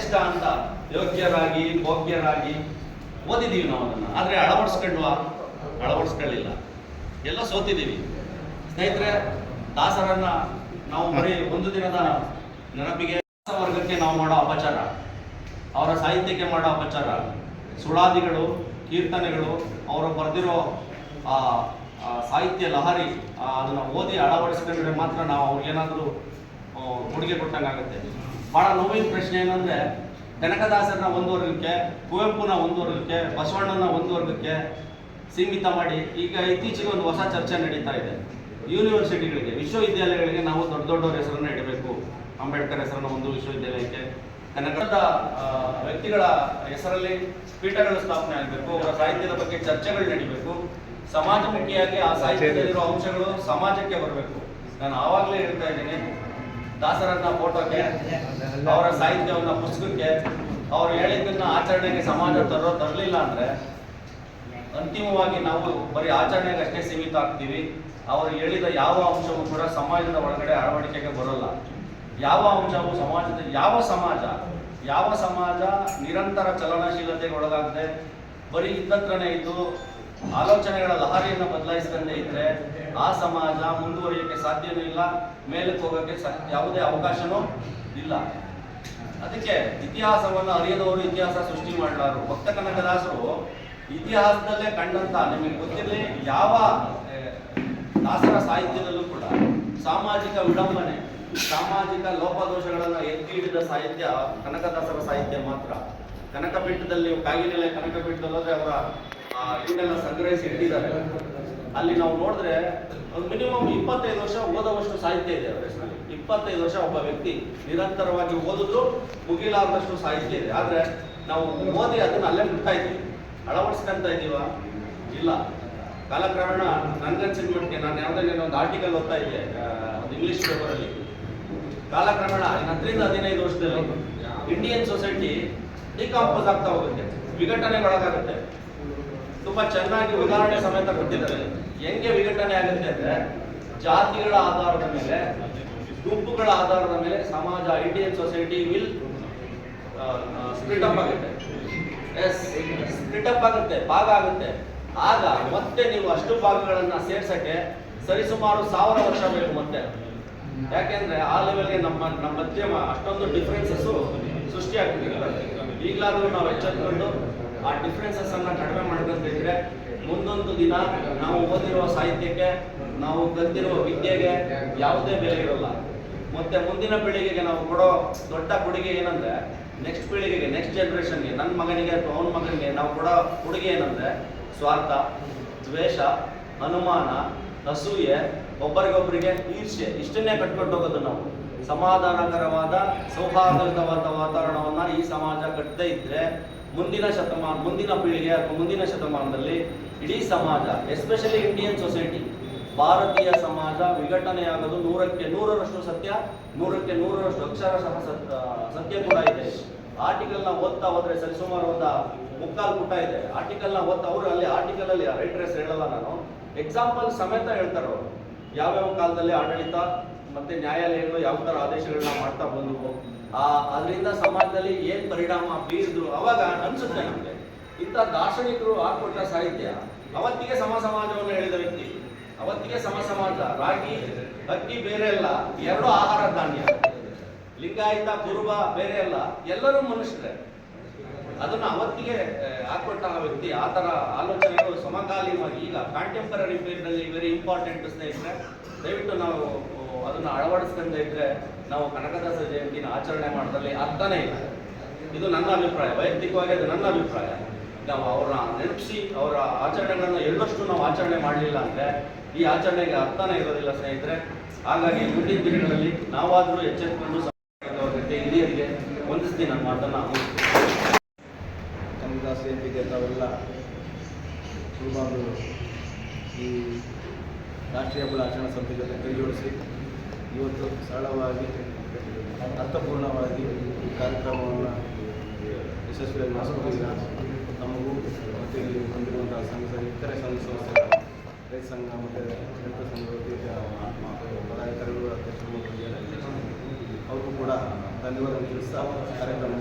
ಶ್ರೇಷ್ಠ ಅಂತ ಯೋಗ್ಯರಾಗಿ, ಭೋಗ್ಯರಾಗಿ ಓದಿದೀವಿ ನಾವು ಅದನ್ನ. ಆದ್ರೆ ಅಳವಡಿಸ್ಕೊಂಡ್ವಾ? ಅಳವಡಿಸ್ಕೊಳ್ಳಿಲ್ಲ. ಎಲ್ಲ ಸೋತಿದ್ದೀವಿ ಸ್ನೇಹಿತರೆ, ದಾಸರನ್ನ ನಾವು ಬರೀ ಒಂದು ದಿನದ ನೆನಪಿಗೆ ವರ್ಗಕ್ಕೆ ನಾವು ಮಾಡೋ ಅಪಚಾರ. ಅವರ ಸಾಹಿತ್ಯಕ್ಕೆ ಮಾಡೋ ಅಪಚಾರ. ಸುಳಾದಿಗಳು, ಕೀರ್ತನೆಗಳು, ಅವರು ಬರೆದಿರೋ ಸಾಹಿತ್ಯ ಲಹರಿ ಅದನ್ನ ಓದಿ ಅಳವಡಿಸ್ಕೊಂಡ್ರೆ ಮಾತ್ರ ನಾವು ಅವ್ರಿಗೇನಾದರೂ ಕೊಡುಗೆ ಕೊಟ್ಟಂಗಾಗುತ್ತೆ ಬಹಳ ನೋವಿನ ಪ್ರಶ್ನೆ ಏನಂದ್ರೆ, ಕನಕದಾಸರನ್ನ ಒಂದು ವರ್ಗಕ್ಕೆ ಕುವೆಂಪುನ ಒಂದು ಬಸವಣ್ಣನ ಒಂದು ಸೀಮಿತ ಮಾಡಿ ಈಗ ಇತ್ತೀಚೆಗೆ ಒಂದು ಹೊಸ ಚರ್ಚೆ ನಡೀತಾ ಇದೆ. ಯೂನಿವರ್ಸಿಟಿಗಳಿಗೆ ವಿಶ್ವವಿದ್ಯಾಲಯಗಳಿಗೆ ನಾವು ದೊಡ್ಡ ದೊಡ್ಡವ್ರ ಹೆಸರನ್ನ ಇಡಬೇಕು. ಅಂಬೇಡ್ಕರ್ ಹೆಸರನ್ನ ಒಂದು ವಿಶ್ವವಿದ್ಯಾಲಯಕ್ಕೆ. ಕನಕದ ವ್ಯಕ್ತಿಗಳ ಹೆಸರಲ್ಲಿ ಪೀಠಗಳು ಸ್ಥಾಪನೆ ಆಗಬೇಕು, ಅವರ ಸಾಹಿತ್ಯದ ಬಗ್ಗೆ ಚರ್ಚೆಗಳು ನಡೀಬೇಕು. ಸಮಾಜಮುಖಿಯಾಗಿ ಆ ಸಾಹಿತ್ಯದಲ್ಲಿರುವ ಅಂಶಗಳು ಸಮಾಜಕ್ಕೆ ಬರಬೇಕು. ನಾನು ಆವಾಗಲೇ ಹೇಳ್ತಾ ಇದ್ದೀನಿ ದಾಸರನ್ನ ಫೋಟೋಕ್ಕೆ, ಅವರ ಸಾಹಿತ್ಯವನ್ನ ಪುಸ್ತಕಕ್ಕೆ, ಅವರು ಹೇಳಿದ್ದನ್ನ ಆಚರಣೆಗೆ ಸಮಾಜ ತರೋ, ತರಲಿಲ್ಲ ಅಂದ್ರೆ ಅಂತಿಮವಾಗಿ ನಾವು ಬರೀ ಆಚರಣೆಗೆ ಅಷ್ಟೇ ಸೀಮಿತ ಆಗ್ತೀವಿ. ಅವರು ಹೇಳಿದ ಯಾವ ಅಂಶವೂ ಕೂಡ ಸಮಾಜದ ಒಳಗಡೆ ಅಳವಡಿಕೆಗೆ ಬರೋಲ್ಲ. ಯಾವ ಅಂಶವು ಸಮಾಜದ, ಯಾವ ಸಮಾಜ ಯಾವ ಸಮಾಜ ನಿರಂತರ ಚಲನಶೀಲತೆಗೆ ಒಳಗಾಗದೆ ಬರೀ ಇದ್ದತ್ರನೇ ಇದ್ದು ಆಲೋಚನೆಗಳ ಲಹರಿಯನ್ನು ಬದಲಾಯಿಸದಂತೆ ಇದ್ರೆ ಆ ಸಮಾಜ ಮುಂದುವರಿಯಕ್ಕೆ ಸಾಧ್ಯನೂ ಇಲ್ಲ, ಮೇಲಕ್ಕೆ ಹೋಗೋಕ್ಕೆ ಯಾವುದೇ ಅವಕಾಶನೂ ಇಲ್ಲ. ಅದಕ್ಕೆ ಇತಿಹಾಸವನ್ನು ಅರಿಯದವರು ಇತಿಹಾಸ ಸೃಷ್ಟಿ ಮಾಡಲಾರು. ಭಕ್ತ ಕನಕದಾಸರು ಇತಿಹಾಸದಲ್ಲೇ ಕಂಡಂತ ನಿಮಗೆ ಗೊತ್ತಿರಲಿ, ಯಾವ ದಾಸರ ಸಾಹಿತ್ಯದಲ್ಲೂ ಕೂಡ ಸಾಮಾಜಿಕ ವಿಡಂಬನೆ, ಸಾಮಾಜಿಕ ಲೋಪದೋಷಗಳನ್ನು ಎತ್ತಿ ಹಿಡಿದ ಸಾಹಿತ್ಯ ಕನಕದಾಸರ ಸಾಹಿತ್ಯ ಮಾತ್ರ. ಕನಕಪೀಠದಲ್ಲಿ ಬೆಟ್ಟದಲ್ಲಿ ಕಾಗಿನೆಲೆ ಕನಕಪೀಠದಲ್ಲಿ ಹೋದ್ರೆ ಅವರ ಆ, ಇವನ್ನೆಲ್ಲ ಸಂಗ್ರಹಿಸಿ ಇಟ್ಟಿದ್ದಾರೆ. ಅಲ್ಲಿ ನಾವು ನೋಡಿದ್ರೆ ಒಂದು ಮಿನಿಮಮ್ ಇಪ್ಪತ್ತೈದು ವರ್ಷ ಓದುವಷ್ಟು ಸಾಹಿತ್ಯ ಇದೆ ಅವರ ಹೆಸರಲ್ಲಿ. ಇಪ್ಪತ್ತೈದು ವರ್ಷ ಒಬ್ಬ ವ್ಯಕ್ತಿ ನಿರಂತರವಾಗಿ ಓದಿದ್ರು ಮುಗಿಲಾರದಷ್ಟು ಸಾಹಿತ್ಯ ಇದೆ. ಆದ್ರೆ ನಾವು ಓದಿ ಅದನ್ನ ಅಲ್ಲೇ ಬಿಡ್ತಾ ಇದ್ದೀವಿ ಅಳವಡಿಸ್ಕೊಂತ ಇದೀವ ಇಲ್ಲ. ಕಾಲಕ್ರಮೇಣ ನನ್ಗನ್ಸಿದ ಮಟ್ಟಿಗೆ ನಾನು ಯಾವುದೇ ಒಂದು ಆರ್ಟಿಕಲ್ ಓದ್ತಾ ಇದ್ದೆ ಒಂದು ಇಂಗ್ಲಿಷ್ ಪೇಪರಲ್ಲಿ ಕಾಲಕ್ರಮೇಣ ಹತ್ತರಿಂದ ಹದಿನೈದು ವರ್ಷದಲ್ಲಿ ಇಂಡಿಯನ್ ಸೊಸೈಟಿ ಡಿಕಾಂಪೋಸ್ ಆಗ್ತಾ ಹೋಗುತ್ತೆ, ವಿಘಟನೆಗೊಳಗಾಗುತ್ತೆ. ತುಂಬಾ ಚೆನ್ನಾಗಿ ಉದಾಹರಣೆ ಸಮೇತ ಕೊಟ್ಟಿದ್ದಾರೆ. ಹೆಂಗೆ ವಿಘಟನೆ ಆಗುತ್ತೆ ಅಂದ್ರೆ, ಜಾತಿಗಳ ಆಧಾರದ ಮೇಲೆ, ಗುಂಪುಗಳ ಆಧಾರದ ಮೇಲೆ ಸಮಾಜ ಇಂಡಿಯನ್ ಸೊಸೈಟಿ ವಿಲ್ ಸ್ಪ್ಲಿಟ್ ಆಗುತ್ತೆ. ಎಸ್ ಸ್ಪ್ಲಿಟ್ ಆಗುತ್ತೆ, ಭಾಗ ಆಗುತ್ತೆ. ಆಗ ಮತ್ತೆ ನೀವು ಅಷ್ಟು ಭಾಗಗಳನ್ನ ಸೇರ್ಸಕ್ಕೆ ಸರಿಸುಮಾರು ಸಾವಿರ ವರ್ಷ ಬೇಕು ಮತ್ತೆ. ಯಾಕೆಂದ್ರೆ ಆ ಲೆವೆಲ್ಗೆ ನಮ್ಮ ನಮ್ಮ ಮಧ್ಯಮ ಅಷ್ಟೊಂದು ಡಿಫ್ರೆನ್ಸಸ್ಸು ಸೃಷ್ಟಿ ಆಗ್ತಿದೆ ಈಗಲಾದ್ರೂ ನಾವು ಎಚ್ಚೆತ್ಕೊಂಡು ಆ ಡಿಫ್ರೆನ್ಸಸ್ ಅನ್ನ ಕಡಿಮೆ ಮಾಡಬೇಕಿದ್ರೆ ಮುಂದೊಂದು ದಿನ ನಾವು ಓದಿರುವ ಸಾಹಿತ್ಯಕ್ಕೆ, ನಾವು ಕಲ್ತಿರುವ ವಿದ್ಯೆಗೆ ಯಾವುದೇ ಬೆಲೆ ಇರಲ್ಲ. ಮತ್ತೆ ಮುಂದಿನ ಪೀಳಿಗೆಗೆ ನಾವು ಕೊಡೋ ದೊಡ್ಡ ಕೊಡುಗೆ ಏನಂದ್ರೆ ನೆಕ್ಸ್ಟ್ ಪೀಳಿಗೆಗೆ ನೆಕ್ಸ್ಟ್ ಜನರೇಷನ್ಗೆ ನನ್ನ ಮಗನಿಗೆ ಅಥವಾ ಅವನ ಮಗನಿಗೆ ನಾವು ಕೊಡೋ ಕೊಡುಗೆ ಏನಂದ್ರೆ ಸ್ವಾರ್ಥ, ದ್ವೇಷ, ಅನುಮಾನ, ಅಸೂಯೆ, ಒಬ್ಬರಿಗೊಬ್ಬರಿಗೆ ಈರ್ಷೆ ಇಷ್ಟನ್ನೇ ಕಟ್ಕೊಂಡು ಹೋಗೋದು ನಾವು. ಸಮಾಧಾನಕರವಾದ, ಸೌಹಾರ್ದಯುತವಾದ ವಾತಾವರಣವನ್ನು ಈ ಸಮಾಜ ಕಟ್ಟದೇ ಇದ್ದರೆ ಮುಂದಿನ ಶತಮಾನ ಮುಂದಿನ ಪೀಳಿಗೆ ಅಥವಾ ಮುಂದಿನ ಶತಮಾನದಲ್ಲಿ ಇಡೀ ಸಮಾಜ ಎಸ್ಪೆಷಲಿ ಇಂಡಿಯನ್ ಸೊಸೈಟಿ ಭಾರತೀಯ ಸಮಾಜ ವಿಘಟನೆಯಾಗೋದು ನೂರಕ್ಕೆ ನೂರರಷ್ಟು ಸತ್ಯ, ನೂರಕ್ಕೆ ನೂರರಷ್ಟು ಅಕ್ಷರಶಃ ಸತ್ಯ ಸತ್ಯ ಕೂಡ ಇದೆ. ಆರ್ಟಿಕಲ್ನ ಓದ್ತಾ ಹೋದರೆ ಸರಿಸುಮಾರು ಒಂದು ಮುಕ್ಕಾಲು ಪುಟ ಇದೆ. ಆರ್ಟಿಕಲ್ನ ಓದ್ತಾ ಅವರು ಅಲ್ಲಿ ಆರ್ಟಿಕಲ್ ಅಲ್ಲಿ ರೈಟರ್ ಹೆಸರು ಹೇಳಲ್ಲ ನಾನು. ಎಕ್ಸಾಂಪಲ್ ಸಮೇತ ಹೇಳ್ತಾರೆ ಅವರು. ಯಾವ್ಯಾವ ಕಾಲದಲ್ಲಿ ಆಡಳಿತ ಮತ್ತೆ ನ್ಯಾಯಾಲಯಗಳು ಯಾವ ತರ ಆದೇಶಗಳನ್ನ ಮಾಡ್ತಾ ಬಂದವು ಆ ಅದರಿಂದ ಸಮಾಜದಲ್ಲಿ ಏನ್ ಪರಿಣಾಮ ಬೀರಿದ್ರು ಅವಾಗ ಅನ್ಸುತ್ತೆ ನಮ್ಗೆ. ಇಂಥ ದಾರ್ಶನಿಕರು ಹಾಕೊಟ್ಟ ಸಾಹಿತ್ಯ ಅವತ್ತಿಗೆ ಸಮ ಸಮಾಜವನ್ನು ಹೇಳಿದ ವ್ಯಕ್ತಿ. ಅವತ್ತಿಗೆ ಸಮ ಸಮಾಜ, ರಾಗಿ ಅಕ್ಕಿ ಬೇರೆ ಅಲ್ಲ, ಎರಡು ಆಹಾರ ಧಾನ್ಯ. ಲಿಂಗಾಯತ, ಕುರುಬ ಬೇರೆ ಅಲ್ಲ, ಎಲ್ಲರೂ ಮನುಷ್ಯರೇ. ಅದನ್ನ ಅವತ್ತಿಗೆ ಹಾಕೊಟ್ಟ ವ್ಯಕ್ತಿ, ಆ ತರ ಆಲೋಚನೆಗಳು ಸಮಕಾಲೀನವಾಗಿ ಈಗ ಕಾಂಟೆಂಪರರಿ ಪೀರಿಯಡ್ ಅಲ್ಲಿ ವೆರಿ ಇಂಪಾರ್ಟೆಂಟ್ ಸ್ನೇಹಿತರೆ, ದಯವಿಟ್ಟು ನಾವು ಅದನ್ನ ಅಳವಡಿಸ್ಕೊಂಡ ಇದ್ರೆ ನಾವು ಕನಕದಾಸ ಜಯಂತಿನ ಆಚರಣೆ ಮಾಡೋದ್ರಲ್ಲಿ ಅರ್ಥನೇ ಇಲ್ಲ ಇದು ನನ್ನ ಅಭಿಪ್ರಾಯ, ವೈಯಕ್ತಿಕವಾಗಿ ಅದು ನನ್ನ ಅಭಿಪ್ರಾಯ ನಾವು ಅವ್ರನ್ನ ನೆನಪಿಸಿ, ಅವರ ಆಚರಣೆಗಳನ್ನ ಎಳ್ಳಷ್ಟು ನಾವು ಆಚರಣೆ ಮಾಡಲಿಲ್ಲ ಅಂದ್ರೆ ಈ ಆಚರಣೆಗೆ ಅರ್ಥನೇ ಇರೋದಿಲ್ಲ ಸ್ನೇಹಿತರೆ ಹಾಗಾಗಿ ಮುಂದಿನ ದಿನಗಳಲ್ಲಿ ನಾವಾದರೂ ಎಚ್ಚೆತ್ಕೊಂಡು ಜೊತೆ ಹಿರಿಯರಿಗೆ ಹೊಂದಿಸ್ತೀನಿ ನನ್ನ ಮಾತನ್ನ. ಕನಕದಾಸ ಜಯಂತಿಗೆ ತಾವೆಲ್ಲ ಈ ರಾಷ್ಟ್ರೀಯ ಹಬ್ಬಗಳ ಆಚರಣಾ ಸಮಿತಿ ಜೊತೆ ಕೈ ಜೋಡಿಸಿ ಇವತ್ತು ಸರಳವಾಗಿ ಅರ್ಥಪೂರ್ಣವಾಗಿ ಈ ಕಾರ್ಯಕ್ರಮವನ್ನು ಯಶಸ್ವಿಯಾಗಿ ನಡೆಸ್ಕೊಂಡಿದ್ದೀರ ನಮಗೂ ಮತ್ತು ಇಲ್ಲಿ ಬಂದಿರುವಂತಹ ಸಂಘ ಇತರೆ ಸಂಘ ಸಂಸ್ಥೆಗಳ ರೈತ ಸಂಘ ಮತ್ತು ರೈತ ಸಂಘ ವತಿಯಿಂದ ಪದಾಧಿಕಾರಿಗಳು, ಅಧ್ಯಕ್ಷರು ಅವರು ಕೂಡ ಧನ್ಯವಾದ ತಿಳಿಸ್ತಾ ಕಾರ್ಯಕ್ರಮ.